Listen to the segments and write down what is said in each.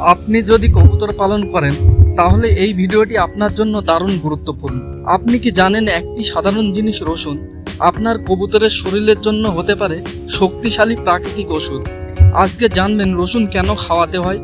আপনি যদি কবুতর পালন করেন, তাহলে এই ভিডিওটি আপনার জন্য দারুণ গুরুত্বপূর্ণ। আপনি কি জানেন একটি সাধারণ জিনিস রসুন? আপনার কবুতরের শরীরের জন্য হতে পারে শক্তিশালী প্রাকৃতিক ওষুধ। আজকে জানবেন রসুন কেন খাওয়াতে হয়,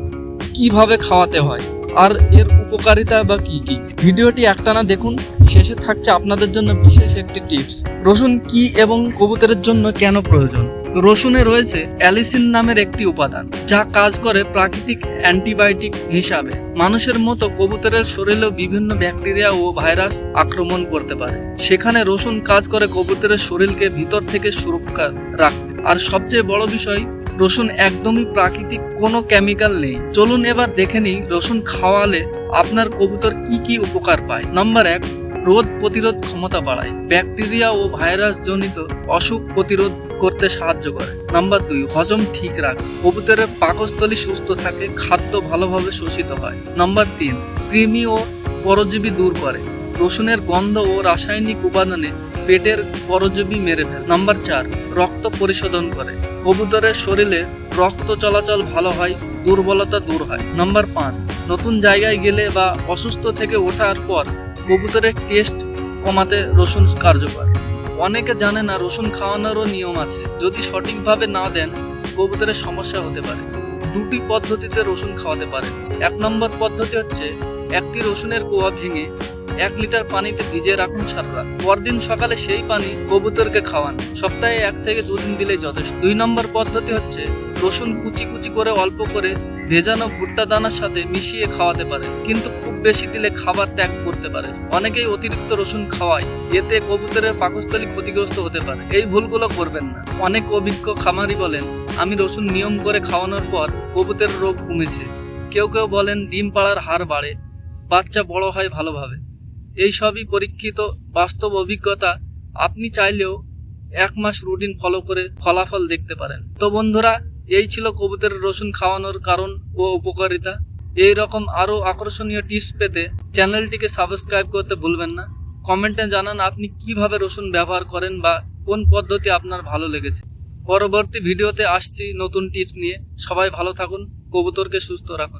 কীভাবে খাওয়াতে হয়, আর এর উপকারিতা বা কি কি। ভিডিওটি একটানা দেখুন, শেষে থাকছে আপনাদের জন্য বিশেষ একটি টিপস। রসুন কি এবং কবুতরের জন্য কেন প্রয়োজন? রসুনে রয়েছে অ্যালিসিন নামের একটি উপাদান, যা কাজ করে প্রাকৃতিক অ্যান্টিবায়োটিক হিসাবে। মানুষের মতো কবুতরের শরীরেও বিভিন্ন ব্যাকটেরিয়া ও ভাইরাস আক্রমণ করতে পারে। সেখানে রসুন কাজ করে কবুতরের শরীরকে ভিতর থেকে সুরক্ষা রাখতে। আর সবচেয়ে বড় বিষয়, রসুন একদমই প্রাকৃতিক, কোনো কেমিক্যাল নেই। চলুন এবার দেখে নিই রসুন খাওয়ালে আপনার কবুতর কি কি উপকার পায়। নাম্বার এক রোগ প্রতিরোধ ক্ষমতা বাড়ায়। ব্যাকটেরিয়া ও ভাইরাস জনিত অসুখ প্রতিরোধ করতে সাহায্য করে। নাম্বার দুই, হজম ঠিক রাখে। কবুতরের পাকস্থলী সুস্থ থাকে, খাদ্য ভালোভাবে শোষিত হয়। নাম্বার তিন, কৃমি ও পরজীবী দূর করে। রসুনের গন্ধ ও রাসায়নিক উপাদানে পেটের পরজীবী মেরে ফেলে। নাম্বার চার, রক্ত পরিশোধন করে। কবুতরের শরীরে রক্ত চলাচল ভালো হয়, দুর্বলতা দূর হয়। নাম্বার পাঁচ, নতুন জায়গায় গেলে বা অসুস্থ থেকে ওঠার পর কবুতরের টেস্ট কমাতে রসুন কার্যকর। অনেকে জানে না, রসুন খাওয়ানোরও নিয়ম আছে। যদি সঠিকভাবে না দেন, কবুতরের সমস্যা হতে পারে। দুটি পদ্ধতিতে রসুন খাওয়াতে পারেন। এক নম্বর পদ্ধতি হচ্ছে, একটি রসুনের কোয়া ভেঙে এক লিটার পানিতে ভিজিয়ে রাখুন সারা পরদিন সকালে সেই পানি কবুতরকে খাওয়ান। সপ্তাহে এক থেকে দুদিন দিলেই যথেষ্ট। দুই নম্বর পদ্ধতি হচ্ছে, রসুন কুচি কুচি করে অল্প করে ভেজানো ভুট্টা দানার সাথে মিশিয়ে খাওয়াতে পারে কিন্তু খুব বেশি দিলে খাবার ত্যাগ করতে পারে অনেকেই অতিরিক্ত রসুন খাওয়ায়, এতে কবুতরের পাকস্থলী ক্ষতিগ্রস্ত হতে পারে। এই ভুলগুলো করবেন না। অনেক অভিজ্ঞ খামারি বলেন, আমি রসুন নিয়ম করে খাওয়ানোর পর কবুতরের রোগ কমেছে। কেউ কেউ বলেন, ডিম পাড়ার হার বাড়ে, বাচ্চা বড় হয় ভালোভাবে। এই সবই পরীক্ষিত, বাস্তব অভিজ্ঞতা। আপনি চাইলেও এক মাস রুটিন ফলো করে ফলাফল দেখতে পারেন। তো বন্ধুরা এই ছিল কবুতরের রসুন খাওয়ানোর কারণ ও উপকারিতা। এই রকম আরও আকর্ষণীয় টিপস পেতে চ্যানেলটিকে সাবস্ক্রাইব করতে ভুলবেন না। কমেন্টে জানান আপনি কীভাবে রসুন ব্যবহার করেন বা কোন পদ্ধতি আপনার ভালো লেগেছে। পরবর্তী ভিডিওতে আসছি নতুন টিপস নিয়ে। সবাই ভালো থাকুন, কবুতরকে সুস্থ রাখুন।